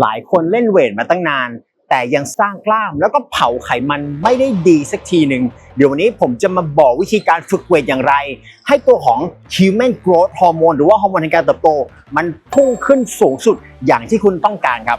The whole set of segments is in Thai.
หลายคนเล่นเวทมาตั้งนาน แต่ยังสร้างกล้ามแล้วก็เผาไขมันไม่ได้ดีสักทีหนึ่งเดี๋ยววันนี้ผมจะมาบอกวิธีการฝึกเวทอย่างไร ให้ตัวของ Human Growth Hormone หรือว่าฮอร์โมนแห่งการเติบโต มันพุ่งขึ้นสูงสุดอย่างที่คุณต้องการครับ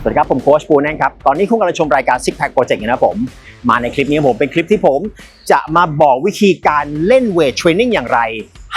สวัสดีครับ ผมโค้ชปูนั่นครับ ตอนนี้คุณกำลังชมรายการ Six Pack Project อยู่นะครับผม มาในคลิปนี้ผมเป็นคลิปที่ผมจะมาบอกวิธีการเล่นเวทเทรนนิ่งอย่างไร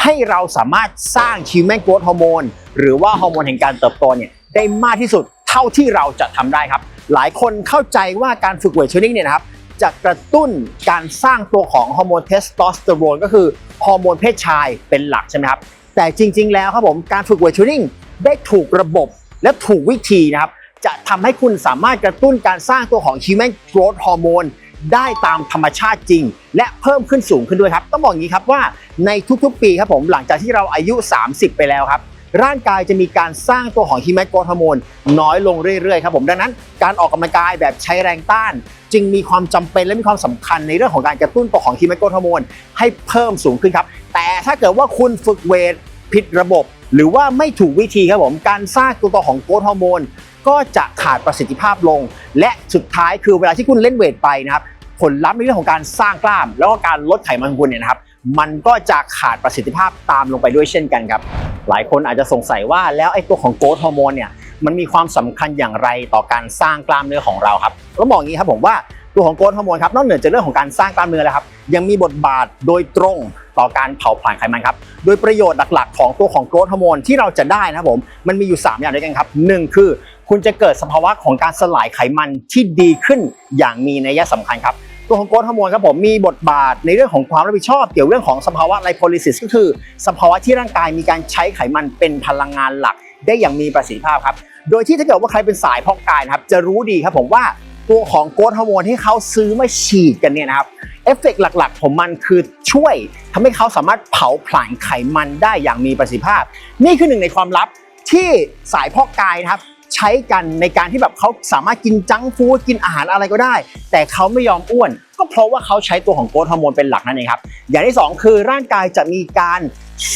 ให้เราสามารถสร้าง Human Growth Hormone หรือว่าฮอร์โมนแห่งการเติบโตเนี่ยได้มากที่สุดเท่าที่เราจะทำได้ครับ หลายคนเข้าใจว่าการฝึกเวทเทรนนิ่งเนี่ยนะครับจะกระตุ้นการสร้างตัวของฮอร์โมนเทสโทสเตอโรนก็คือฮอร์โมนเพศชายเป็นหลักใช่ไหมครับแต่จริง ๆ แล้วครับผมการฝึกเวทเทรนนิ่งได้ถูกระบบและถูกวิธีนะครับ จะทำให้คุณสามารถกระตุ้นการสร้างตัวของ Human Growth Hormone ได้ตามธรรมชาติจริง และเพิ่มขึ้นสูงขึ้นด้วยครับ ต้องบอกอย่างนี้ครับว่าในทุกๆ ปีครับผมหลังจากที่เราอายุ 30 ไปแล้วครับ ร่างกายจะมีการสร้างตัวของ Human Growth Hormone น้อยลงเรื่อยๆครับผมดังนั้นการออกกำลังกายแบบใช้แรงต้าน จึงมีความจำเป็นและมีความสำคัญในเรื่องของการกระตุ้นตัวของ Human Growth Hormone ให้เพิ่มสูงขึ้นครับแต่ถ้าเกิดว่าคุณฝึกเวทผิดระบบ หรือว่าไม่ถูกวิธีครับผมการสร้างตัวของโกรทฮอร์โมน ก็จะขาดประสิทธิภาพลง และสุดท้ายคือเวลาที่คุณเล่นเวทไปนะครับผลลัพธ์ในเรื่องของการสร้างกล้าม แล้วก็การลดไขมันของคุณเนี่ยนะครับมันก็จะขาดประสิทธิภาพตามลงไปด้วยเช่นกันครับ หลายคนอาจจะสงสัยว่าแล้วไอ้ตัวของโกรทฮอร์โมนเนี่ยมันมีความสำคัญอย่างไรต่อการสร้างกล้ามเนื้อของเราครับต้องบอกงี้ครับผมว่าตัวของโกรทฮอร์โมนครับนอกเหนือจากเรื่องของการสร้างกล้ามเนื้อแล้วครับยังมีบทบาทโดยตรงต่อการเผาผลาญไขมันครับโดยประโยชน์หลักๆ ของตัวของโกรทฮอร์โมนที่เราจะได้นะครับผมมันมีอยู่ 3 อย่างด้วยกันครับหนึ่งคือคุณจะเกิดสภาวะของการสลายไขมันที่ดีขึ้นอย่างมีนัยสำคัญครับ ตัวของโกรทฮอร์โมนครับผมมีบทบาทในเรื่องของความรับผิดชอบเกี่ยวเรื่องของสภาวะไลโพลิซิสก็คือ สภาวะที่ร่างกายมีการใช้ไขมันเป็นพลังงานหลักได้อย่างมีประสิทธิภาพครับ โดยที่ถ้าเกิดว่าใครเป็นสายเพาะกายนะครับจะรู้ดีครับผมว่าตัวของโกรทฮอร์โมนที่เขาซื้อมาฉีดกันเนี่ยนะครับเอฟเฟกต์หลักๆ ของมันคือช่วยทำให้เขาสามารถเผาผลาญไขมันได้อย่างมีประสิทธิภาพ นี่คือหนึ่งในความลับที่สายเพาะกายนะครับ ใช้กันในการที่แบบเขาสามารถกินจังฟู้ดกินอาหารอะไรก็ได้ แต่เขาไม่ยอมอ้วน ก็เพราะว่าเขาใช้ตัวของโกรทฮอร์โมนเป็นหลักนั่นเองครับ อย่างที่สองคือร่างกายจะมีการ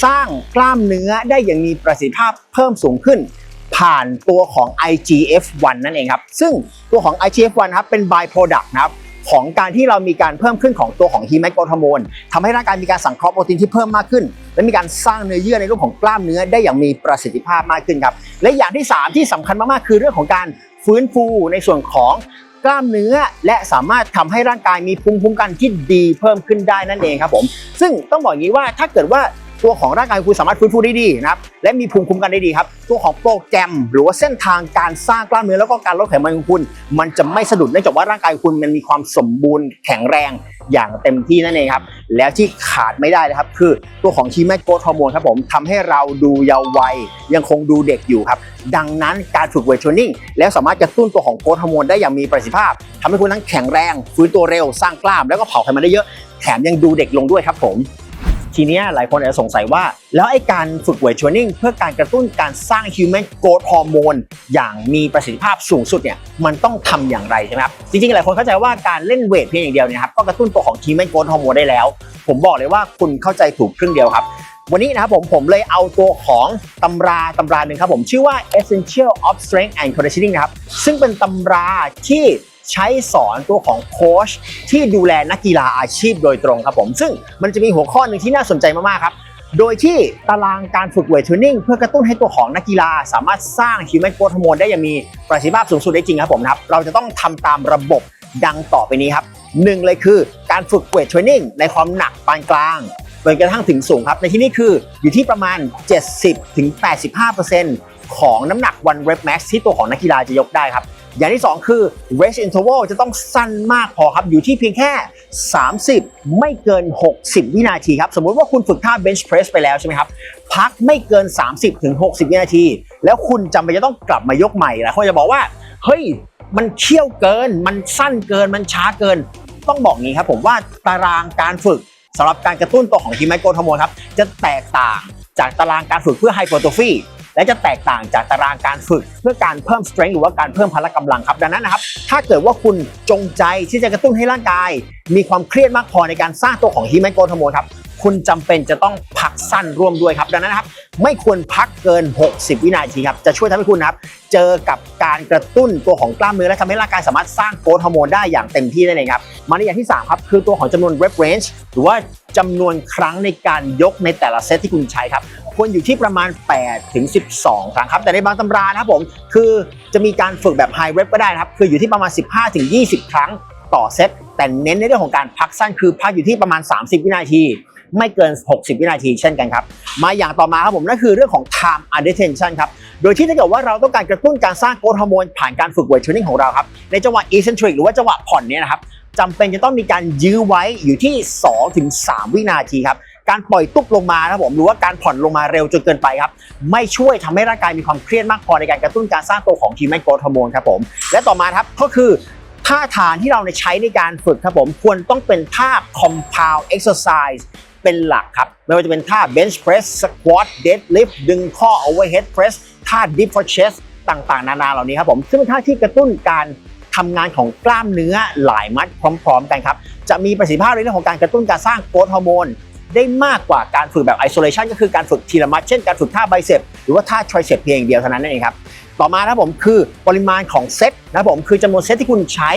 สร้างกล้ามเนื้อได้อย่างมีประสิทธิภาพเพิ่มสูงขึ้น ผ่านตัวของ IGF-1 นั่นเองครับ ซึ่งตัวของ IGF-1 ครับเป็น by product นะครับ ของการที่เรามีการเพิ่มขึ้นของตัวของฮีแมกโกรทฮอร์โมนทำให้ร่างกายมีการสังเคราะห์โปรตีนที่เพิ่มมากขึ้น และมีการสร้างเนื้อเยื่อในรูปของกล้ามเนื้อได้อย่างมีประสิทธิภาพมากขึ้นครับและอย่างที่ 3 ที่สำคัญมากๆคือเรื่องของการฟื้นฟูในส่วนของกล้ามเนื้อและสามารถทำให้ร่างกายมีภูมิคุ้มกันที่ดีเพิ่มขึ้นได้นั่นเองครับผมซึ่งต้องบอกอย่างนี้ว่าถ้าเกิดว่า ตัวของร่างกายคุณสามารถฟื้นฟูได้ดีนะครับและมีภูมิคุ้มกันได้ดีครับ ตัวของโปรแกรม หรือว่าเส้นทางการสร้างกล้ามเนื้อแล้วก็การลดไขมันของคุณ มันจะไม่สะดุดเนื่องจากว่าร่างกายคุณมันมีความสมบูรณ์แข็งแรงอย่างเต็มที่นั่นเองครับแล้วที่ขาดไม่ได้นะครับ คือตัวของทีแมกโกทฮอร์โมนครับผมทำให้เราดูเยาว์วัยยังคงดูเด็กอยู่ครับดังนั้นการฝึกเวทเทรนนิ่งแล้วสามารถกระตุ้นตัวของโกรทฮอร์โมนได้อย่างมีประสิทธิภาพทำให้คุณทั้งแข็งแรง ฟื้นตัวเร็วสร้างกล้ามแล้วก็เผาไขมันได้เยอะแถมยังดูเด็กลงด้วยครับผม ทีนี้หลายคนอาจจะสงสัยว่า แล้วไอ้การฝึกเวทเทรนนิ่งเพื่อการกระตุ้นการสร้าง Human Growth Hormone อย่างมีประสิทธิภาพสูงสุดเนี่ยมันต้องทำอย่างไรใช่ไหมครับ จริงๆ หลายคนเข้าใจว่าการเล่นเวทเพียงอย่างเดียวเนี่ยครับก็กระตุ้นตัวของ Human Growth Hormone ได้แล้ว ผมบอกเลยว่าคุณเข้าใจถูกครึ่งเดียวครับวันนี้นะครับผมผมเลยเอาตัวของตำราตำราหนึ่งครับผมชื่อว่า Essential of Strength and Conditioning นะครับซึ่งเป็นตำราที่ ใช้สอนตัวของโค้ชที่ดูแลนักกีฬาอาชีพโดยตรงครับผม ซึ่งมันจะมีหัวข้อหนึ่งที่น่าสนใจมากๆครับ โดยที่ตารางการฝึกเวทเทรนนิ่งเพื่อกระตุ้นให้ตัวของนักกีฬา สามารถสร้าง Human Growth Hormone ได้อย่างมีประสิทธิภาพสูงสุดได้จริงครับผมนะครับเราจะต้องทำตามระบบดังต่อไปนี้ครับหนึ่งเลยคือการฝึกเวทเทรนนิ่งในความหนักปานกลางจนกระทั่งถึงสูงครับ ในที่นี้คืออยู่ที่ประมาณ 70-85%ของน้ำหนักวันเรปแม็กซ์ที่ตัวของนักกีฬาจะยกได้ครับ อย่างที่ 2 คือ rest interval จะต้องสั้นมากพอครับ อยู่ที่เพียงแค่ 30 ไม่เกิน 60 วินาทีครับ สมมุติว่าคุณฝึกท่า bench press ไปแล้วใช่ไหมครับ พักไม่เกิน 30ถึง60 วินาที แล้วคุณจำเป็นจะต้องกลับมายกใหม่แล้วเขาจะบอกว่า เฮ้ย มันเคี่ยวเกิน มันสั้นเกิน มันช้าเกิน ต้องบอกงี้ครับผมว่าตารางการฝึกสำหรับการกระตุ้นตัวของทีมไมโครทอโมนครับ จะแตกต่างจากตารางการฝึกเพื่อไฮโปรโตฟี และจะแตกต่างจากตารางการฝึก เพื่อการเพิ่ม strength หรือว่าการเพิ่มพละกำลังครับดังนั้นนะครับ ถ้าเกิดว่าคุณจงใจที่จะกระตุ้นให้ร่างกาย มีความเครียดมากพอในการสร้างตัวของฮีแมนโกรทโมนครับคุณจำเป็นจะต้องพักสั้นร่วมด้วยครับ ดังนั้นนะครับ ไม่ควรพักเกิน 60 วินาทีครับ จะช่วยทำให้คุณนะครับ เจอกับการกระตุ้นตัวของกล้ามเนื้อและทำให้ร่างกายสามารถสร้างโกรทฮอร์โมนได้อย่างเต็มที่ได้เลยครับ มาในอย่างที่ 3 ครับ คือตัวของจำนวน rep range หรือว่าจำนวนครั้งในการยกในแต่ละเซตที่คุณใช้ครับ ควรอยู่ที่ประมาณ 8 ถึง 12 ครั้งครับ แต่ในบางตำรานะครับผมคือจะมีการฝึกแบบ high rep ก็ได้นะครับ คืออยู่ที่ประมาณ 15 ถึง 20 ครั้งต่อเซตแต่เน้นในเรื่องของการพักสั้นคือพักอยู่ที่ประมาณ 30 วินาที ไม่เกิน 60 วินาทีเช่นกันครับ มาอย่างต่อมาครับผมนั่นคือเรื่องของ time under tension ครับโดยที่ถ้าเกิดว่าเราต้องการกระตุ้นการสร้างโกรทฮอร์โมนผ่านการฝึกเวทเทรนนิ่งของเราครับในจังหวะ eccentric หรือว่าจังหวะผ่อนเนี่ยนะครับจำเป็นจะต้องมีการยื้อไว้อยู่ที่ 2-3 วินาทีครับ การปล่อยตุ๊บลงมานะครับผมหรือว่าการผ่อนลงมาเร็วจนเกินไปครับไม่ช่วยทำให้ร่างกายมีความเครียดมากพอในการกระตุ้นการสร้างตัวของทีมแมนโกรทฮอร์โมนครับผมและต่อมาครับก็คือท่าทางที่เราใช้ในการฝึกครับผมควรต้องเป็นท่า compound exercise เป็นหลักครับ ไม่ว่าจะเป็นท่า bench press squat deadlift ดึงข้อ overhead press ท่า dip for chest ต่างๆ นานาเหล่านี้ครับผมซึ่งเป็นท่าที่กระตุ้นการทำงานของกล้ามเนื้อหลายมัดพร้อม ๆ กันครับ จะมีประสิทธิภาพในเรื่องของการกระตุ้นการสร้างโกรทฮอร์โมน ได้มากกว่าการฝึกแบบ isolation ก็คือการฝึกทีละมัดเช่นการฝึกท่าไบเซปหรือว่าท่าทริเซปเพียงอย่างเดียวเท่านั้นนั่นเองครับต่อมานะครับผมคือปริมาณของเซตนะครับผมคือจำนวนเซตที่คุณใช้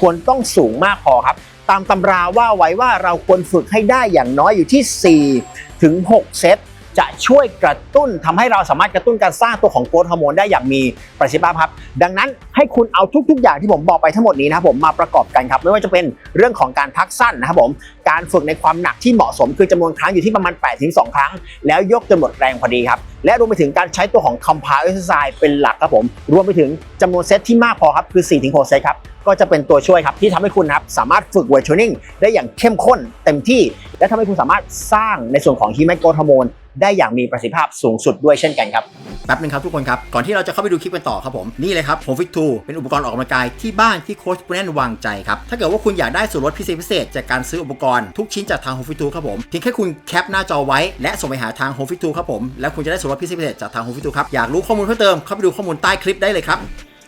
ควรต้องสูงมากพอครับ ตามตำราว่าไว้ว่าเราควรฝึกให้ได้อย่างน้อยอยู่ที่ 4 ถึง 6 เซต จะช่วยกระตุ้นทำให้เราสามารถกระตุ้นการสร้างตัวของโกรทฮอร์โมนได้อย่างมีประสิทธิภาพครับ ดังนั้นให้คุณเอาทุก ๆ อย่างที่ผมบอกไปทั้งหมดนี้นะครับผมมาประกอบกันครับ ไม่ว่าจะเป็นเรื่องของการพักสั้นนะครับผม การฝึกในความหนักที่เหมาะสมคือจำนวนครั้งอยู่ที่ประมาณ8ถึง2ครั้ง แล้วยกจนหมดแรงพอดีครับ และรวมไปถึงการใช้ตัวของ compound exercise เป็นหลักครับผม รวมไปถึงจำนวนเซตที่มากพอครับคือ 4-6 เซตครับก็จะเป็นตัวช่วยครับที่ทำให้คุณครับสามารถฝึกเวทเทรนนิ่งได้อย่างเข้มข้นเต็มที่ และทำให้คุณสามารถสร้างในส่วนของฮีแมนโกรทฮอร์โมน ได้อย่างมีประสิทธิภาพสูงสุดด้วยเช่นกันครับแป๊บนึงครับทุกคนครับ ก่อนที่เราจะเข้าไปดูคลิปกันต่อครับผม นี่เลยครับ Home Fit 2เป็นอุปกรณ์ออกกำลังกายที่บ้านที่โค้ชปุ้นแน่นวางใจครับ ถ้าเกิดว่าคุณอยากได้ส่วนลดพิเศษพิเศษจากการซื้ออุปกรณ์ทุกชิ้นจากทาง Home Fit 2ครับผมเพียงแค่คุณแคปหน้าจอไว้และส่งไปหาทาง Home Fit 2ครับผมแล้วคุณจะได้ส่วนลดพิเศษพิเศษจากทาง Home Fit 2ครับอยากรู้ข้อมูลเพิ่มเติมเข้าไปดูข้อมูลใต้คลิปได้เลยครับ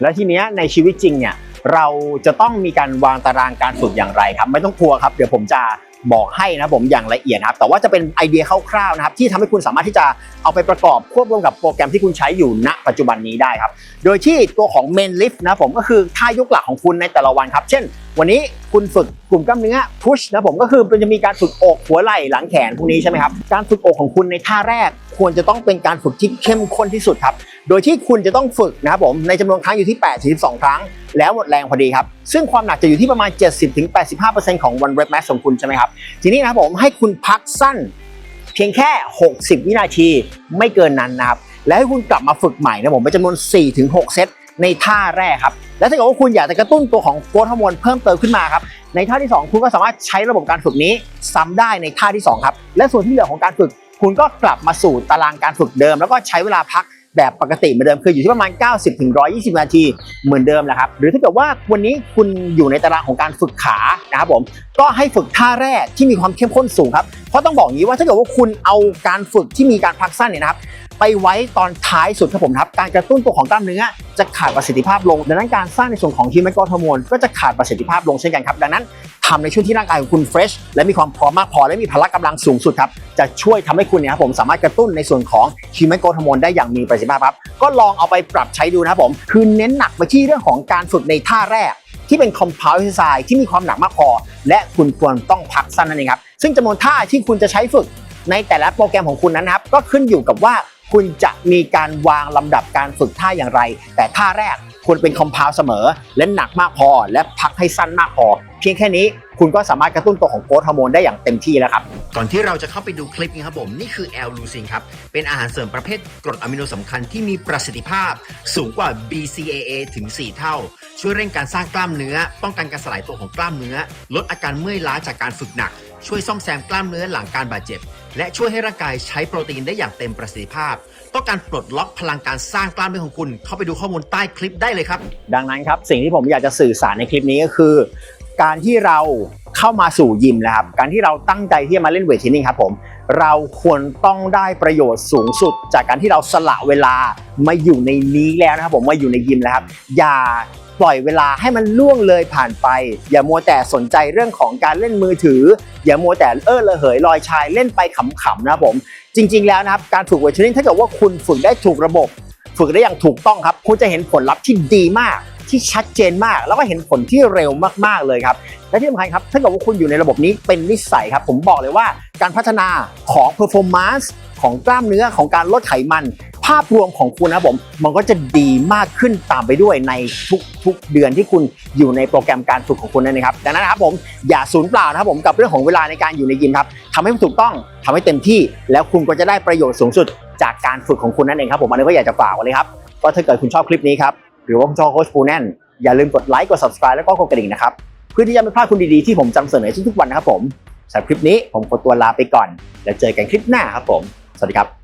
แล้วทีเนี้ยในชีวิตจริงเนี่ยเราจะต้องมีการวางตารางการฝึกอย่างไรครับ ไม่ต้องกลัวครับ เดี๋ยวผมจะ บอกให้นะผมอย่างละเอียดนะครับแต่ว่าจะเป็นไอเดียคร่าวๆนะครับที่ทำให้คุณสามารถที่จะเอาไปประกอบควบรวมกับโปรแกรมที่คุณใช้อยู่ณ ปัจจุบันนี้ได้ครับโดยที่ตัวของ main lift นะผมก็คือท่ายกหลักของคุณในแต่ละวันครับ เช่น วันนี้คุณฝึกกลุ่มกล้ามเนื้อ push นะผมก็คือมันจะมีการฝึกอกหัวไหล่หลังแขนพวกนี้ใช่ไหมครับ การฝึกอกของคุณในท่าแรก ควรจะต้องเป็นการฝึกที่เข้มข้นที่สุดครับ โดยที่คุณจะต้องฝึกนะครับผมในจำนวนครั้งอยู่ที่8ถึง12ครั้ง แล้วหมดแรงพอดีครับ ซึ่งความหนักจะอยู่ที่ประมาณ 70-85%ของ one rep max ของคุณใช่ไหมครับ ทีนี้นะครับผมให้คุณพักสั้นเพียงแค่ 60 วินาทีไม่เกินนั้นนะครับ แล้วให้คุณกลับมาฝึกใหม่นะผมเป็นจำนวน 4-6 เซต ในท่าแรกครับ และถ้าเกิดว่าคุณอยากจะกระตุ้นตัวของโกรทฮอร์โมนเพิ่มเติมขึ้นมาครับ ในท่าที่ 2 คุณก็สามารถใช้ระบบการฝึกนี้ซ้ำได้ในท่าที่ 2 ครับ และส่วนที่เหลือของการฝึก คุณก็กลับมาสู่ตารางการฝึกเดิม แล้วก็ใช้เวลาพักแบบปกติเหมือนเดิมคืออยู่ที่ประมาณ 90ถึง120 นาทีเหมือนเดิมแหละครับ หรือถ้าเกิดว่าวันนี้คุณอยู่ในตารางของการฝึกขานะครับผมก็ให้ฝึกท่าแรกที่มีความเข้มข้นสูงครับเพราะต้องบอกงี้ว่าถ้าเกิดว่าคุณเอาการฝึกที่มีการพักสั้นเนี่ยนะครับ ไปไว้ตอนท้ายสุดครับผมครับ การกระตุ้นตัวของกล้ามเนื้อจะขาดประสิทธิภาพลง ดังนั้นการสร้างในส่วนของฮีมแมกโกรทฮอร์โมนก็จะขาดประสิทธิภาพลงเช่นกันครับ ดังนั้นทำในช่วงที่ร่างกายของคุณเฟรชและมีความพร้อมมากพอ และมีพละกำลังสูงสุดครับ จะช่วยทำให้คุณเนี่ยครับผมสามารถกระตุ้นในส่วนของฮีมแมกโกรทฮอร์โมนได้อย่างมีประสิทธิภาพครับ ก็ลองเอาไปปรับใช้ดูนะครับผม คือเน้นหนักไปที่เรื่องของการฝึกในท่าแรกที่เป็น compound exercise ที่มีความหนักมากพอ และคุณควรต้องพักสั้นนั่นเองครับ ซึ่งจำนวนท่าที่คุณจะใช้ฝึกในแต่ละโปรแกรมของคุณนั้นครับ ก็ขึ้นอยู่กับว่า คุณจะมีการวางลำดับการฝึกท่าอย่างไร แต่ท่าแรกควรเป็นคอมเพลเสมอ และหนักมากพอ และพักให้สั้นมากพอ เพียงแค่นี้คุณก็สามารถกระตุ้นตัวของโกรทฮอร์โมนได้อย่างเต็มที่แล้วครับ ก่อนที่เราจะเข้าไปดูคลิปนี้ครับผม นี่คือแอลลูซินครับ เป็นอาหารเสริมประเภทกรดอะมิโนสำคัญที่มีประสิทธิภาพสูงกว่า BCAA ถึง 4 เท่า ช่วยเร่งการสร้างกล้ามเนื้อ ป้องกันการสลายตัวของกล้ามเนื้อ ลดอาการเมื่อยล้าจากการฝึกหนัก ช่วยซ่อมแซมกล้ามเนื้อหลังการบาดเจ็บ และช่วยให้ร่างกายใช้โปรตีนได้อย่างเต็มประสิทธิภาพ ต้องการปลดล็อกพลังการสร้างกล้ามเนื้อของคุณ เข้าไปดูข้อมูลใต้คลิปได้เลยครับ ดังนั้นครับ สิ่งที่ผมอยากจะสื่อสารในคลิปนี้ก็คือ การที่เราเข้ามาสู่ยิมนะครับ การที่เราตั้งใจที่จะมาเล่นเวทเทรนนิ่งครับผม เราควรต้องได้ประโยชน์สูงสุด จากการที่เราสละเวลามาอยู่ในนี้แล้วนะครับผมมาอยู่ในยิมแล้วครับ อย่า ปล่อยเวลาให้มันล่วงเลยผ่านไป อย่ามัวแต่สนใจเรื่องของการเล่นมือถือ อย่ามัวแต่เออระเหยลอยชายเล่นไปขำๆนะครับผม จริง ๆแล้วนะครับการฝึกเวทเทรนนิ่งถ้าเกิดว่าคุณฝึกได้ถูกระบบ ฝึกได้อย่างถูกต้องครับ คุณจะเห็นผลลัพธ์ที่ดีมากที่ชัดเจนมาก แล้วก็เห็นผลที่เร็วมากๆเลยครับและที่สำคัญครับถ้าเกิดว่าคุณอยู่ในระบบนี้เป็นนิสัยครับ ผมบอกเลยว่าการพัฒนาของ performance ของกล้ามเนื้อของการลดไขมัน ภาพรวมของคุณนะผมมันก็จะดีมากขึ้นตามไปด้วยในทุกๆเดือนที่คุณอยู่ในโปรแกรมการฝึกของคุณนั่นเองครับดังนั้นนะครับผมอย่าสูญเปล่านะครับผมกับเรื่องของเวลาในการอยู่ในยิมครับทำให้ถูกต้องทำให้เต็มที่ แล้วคุณก็จะได้ประโยชน์สูงสุดจากการฝึกของคุณนั่นเองครับผมอันนี้ก็อยากจะฝากไว้เลยครับก็ถ้าเกิดคุณชอบคลิปนี้ครับหรือว่าคุณชอบโค้ชปูแน่นอย่าลืมกดไลค์กด subscribe แล้วก็กดกระดิ่งนะครับเพื่อที่จะไม่พลาดคุณดีๆที่ผมจำเสนอทุกๆวันนะครับผมสำหรับคลิปนี้ผมขอตัวลาไปก่อน แล้วเจอกันคลิปหน้าครับผม สวัสดีครับ